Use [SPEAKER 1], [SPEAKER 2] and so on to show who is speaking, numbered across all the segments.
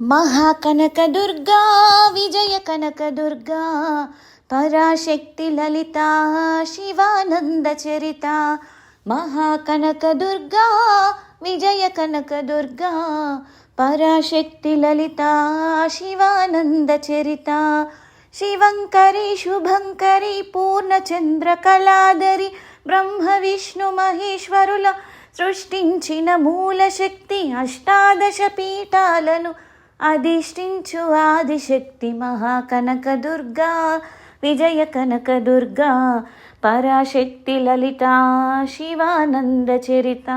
[SPEAKER 1] మహాకనకదుర్గా విజయ కనకదుర్గా పరాశక్తి లలిత శివానంద చరిత మహాకనకదుర్గా విజయ కనకదుర్గా పరాశక్తి లలిత శివానంద చరిత శివంకరి శుభంకరి పూర్ణచంద్రకళాధరి బ్రహ్మ విష్ణు మహేశ్వరుల సృష్టించిన మూలశక్తి అష్టాదశ పీఠాలను అధిష్ఠించు ఆదిశక్తి మహాకనకదుర్గా విజయ కనకదుర్గా పరాశక్తి లలిత శివానంద చరిత.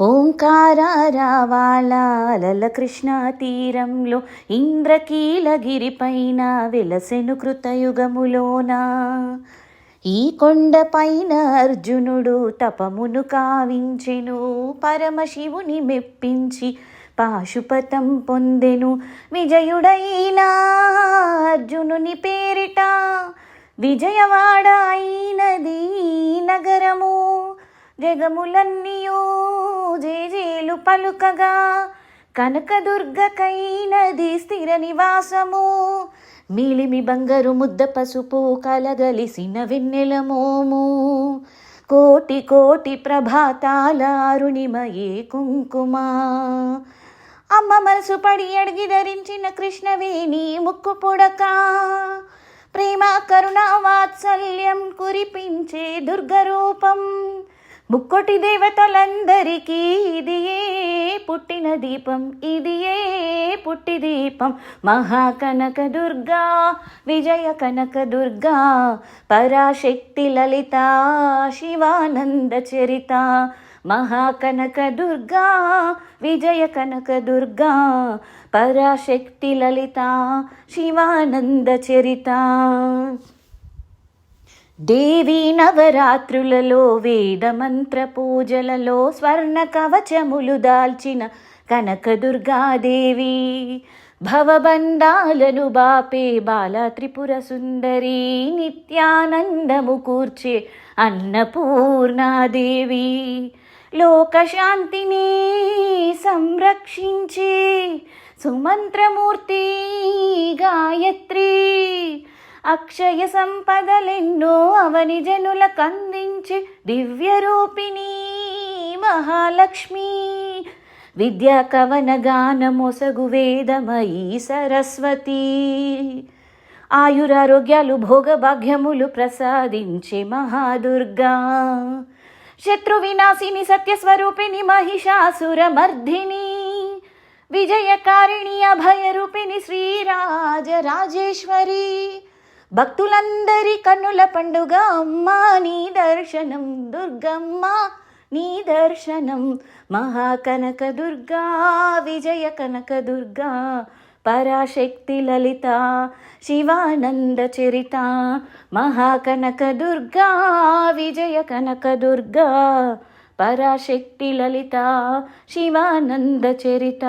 [SPEAKER 1] ఓంకారావాళాల కృష్ణా తీరంలో ఇంద్రకీలగిరిపైన వెలసెను కృతయుగములోన. ఈ కొండపైన అర్జునుడు తపమును కావించెను పరమశివుని మెప్పించి పాశుపతం పొందెను. విజయుడైనా అర్జునుని పేరిట విజయవాడ అయినది నగరము. జగములన్నీయో జేజేలు పలుకగా కనకదుర్గకైనది స్థిర నివాసము. మీలిమి బంగారు ముద్ద పసుపు కలగలిసిన వెన్నెల మోము. కోటి కోటి ప్రభాతాల అరుణిమయే కుంకుమ. అమ్మ మనసు పడి అడిగి ధరించిన కృష్ణవేణి ముక్కు పొడక. ప్రేమ కరుణ వాత్సల్యం కురిపించే దుర్గరూపం. ముక్కోటి దేవతలందరికీ ఇదియే పుట్టిన దీపం ఇదియే పుట్టి దీపం. మహాకనక దుర్గా విజయ కనక దుర్గా పరాశక్తి లలిత శివానంద చరిత. మహాకనక దుర్గా విజయ కనక దుర్గా పరాశక్తి లలిత శివానంద చరిత. దేవి నవరాత్రులలో వేదమంత్ర పూజలలో స్వర్ణ కవచములు దాల్చిన కనకదుర్గాదేవి భవబంధాలను బాపే బాల త్రిపుర సుందరి నిత్యానందము కూర్చే అన్నపూర్ణాదేవి లోకశాంతిని సంరక్షించే సుమంత్రమూర్తి గాయత్రి. అక్షయ సంపదలెన్నో అవని జనులకు అందించి దివ్య రూపిణి మహాలక్ష్మి. విద్యా కవన గానమొసగు వేదమయీ సరస్వతి. ఆయురారోగ్యాలు భోగభాగ్యములు ప్రసాదించే మహాదుర్గా. శత్రు వినాశిని సత్యస్వరూపిణి మహిషాసురమర్ధిని విజయకారిణి అభయరూపిణి శ్రీరాజరాజేశ్వరి భక్తులందరి కన్నుల పండుగ అమ్మ నీ దర్శనం దుర్గమ్మ నీ దర్శనం మహాకనక దుర్గా విజయ కనక దుర్గా పరాశక్తి లలిత శివానంద చరిత మహాకనక దుర్గా విజయ కనక దుర్గా పరాశక్తి లలిత శివానంద చరిత.